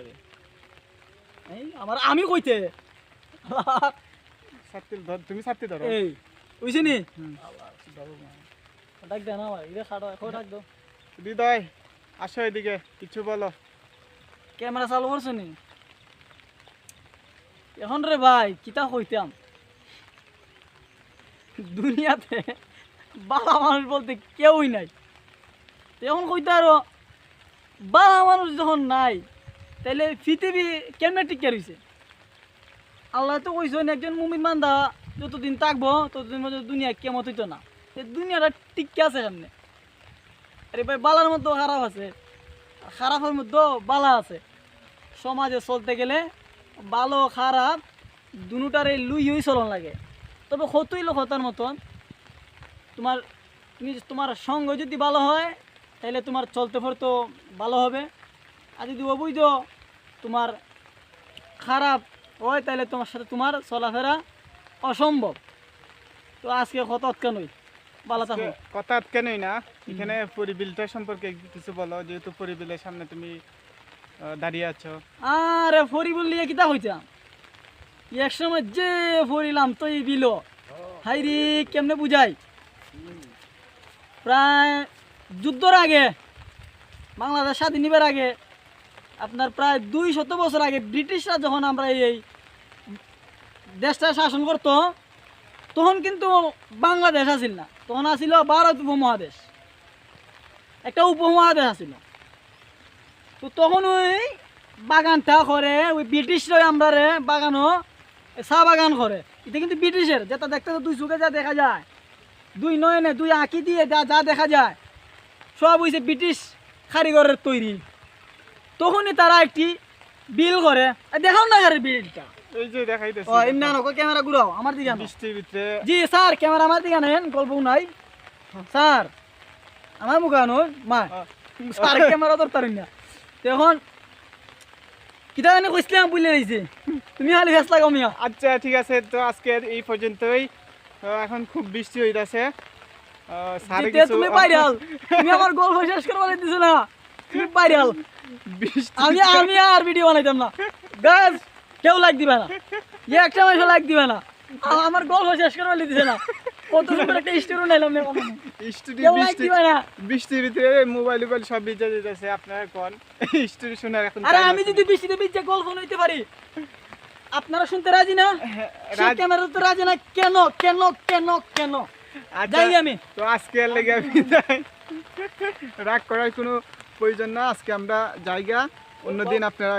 আগে। এই আমার আমি কইতে। ছাত্রী ধর তুমি ছাত্রী ধরো। এই বুঝছি নি। ডাক দে না ভাই এটা খাটো এখন ডাক দাও হৃদয় আসো এদিকে কিছু বলো। ক্যামেরা চালু করছ নি? এখন রে ভাই কিতা কইতাম? দুনিয়াতে বালা মানুষ বলতে কেউই নাই। এখন কইতে আরও বালা মানুষ যখন নাই তাইলে পৃথিবী কেমনে টিকে রইছে আল্লাহ তো কইছেন, একজন মুমিন মান্দা যতদিন থাকব, ততদিন মধ্যে দুনিয়া কেমত হইতো না। দুনিয়াটা টিকে আছে কেমনে? আরে ভাই, বালার মধ্যেও খারাপ আছে। খারাপের মধ্যেও বালা আছে। সমাজে চলতে গেলে ভালো, খারাপ, দুটারে লুই হই চলন লাগে। তবে কতই লোক হতার মতন। তোমার, তুমি তোমার সঙ্গ যদি ভালো হয় তাহলে তোমার চলতে ফিরতে ভালো হবে। আর যদি অবৈধ তোমার খারাপ হয় তাহলে তোমার সাথে তোমার চলাফেরা অসম্ভব। তো আজকে কত কেনই কথা কেনই না? এখানে পরিবিলটা সম্পর্কে কিছু বলো যেহেতু পরিবিলের সামনে তুমি দাঁড়িয়ে আছো। আরে ফরি বললি কিতা হইতাম? এক সময় যে ফরিলাম তো এই বিল হাই রে কেমনে বুঝাই? প্রায় যুদ্ধর আগে বাংলাদেশ স্বাধীন নিবার আগে আপনার প্রায় দুই শত বছর আগে ব্রিটিশরা যখন আমরা এই দেশটা শাসন করতো, তখন কিন্তু বাংলাদেশ আছিল না। তখন আছিল ভারত উপমহাদেশ। একটা উপমহাদেশ আছিল। তো তখন ওই বাগানটা করে, ওই ব্রিটিশরা আমরা রে বাগানও চা বাগান করে। এটা কিন্তু ব্রিটিশের যেটা দেখতে দুই চোখে যা দেখা যায়। দুই নয়নে দুই আঁকি দিয়ে যা যা দেখা যায়, সব হয়েছে ব্রিটিশ কারিগরের তৈরি। তখনই তারা একটি বিল করে। দেখাও না আরে বিলটা। এই যে দেখাইতেছি। ও এমনি আনো ক্যামেরা ঘুরাও আমার দিকে আনো। বৃষ্টির ভিতরে। জি স্যার ক্যামেরা আমার দিকে আনেন গল্প নাই স্যার আমার মুখে আনো মা। স্যার ক্যামেরা ধরতে না। এখন কিতা জানি কইছিলাম বুঝলে তুমি খালি ফেস লাগাও মিয়া। আচ্ছা ঠিক আছে তো আজকে এই পর্যন্তই। এখন খুব বৃষ্টি হইতাছে। স্যারে তুমি ভাইরাল তুমি আমার গল্প শেষ করে বলে দিছো না। তুমি ভাইরাল আমি আমি আর ভিডিও বানাইতাম না। গাছ কেউ লাইক দিবে না। একটা মাসে লাইক দিবে না। আমার গল্প শেষ করে দিছে না। কত সুন্দর একটা স্টোরি নাইলাম না কখনো। লাইক দিবে না। বৃষ্টির ভিতরে মোবাইল মোবাইল সব ভিজে যেতেছে আপনারা কোন? স্টোরি শোনার এখন আরে আমি যদি বৃষ্টিতে ভিজে গল্প নিতে পারি আপনারা শুনতে রাজি না? ক্যামেরা তো রাজি না। কেন কেন কেন কেন? আচ্ছা, যাই আমি। তো আজকে লেগে আমি। রাগ করার কোনো প্রয়োজন না আজকে আমরা জায়গা অন্যদিন আপনারা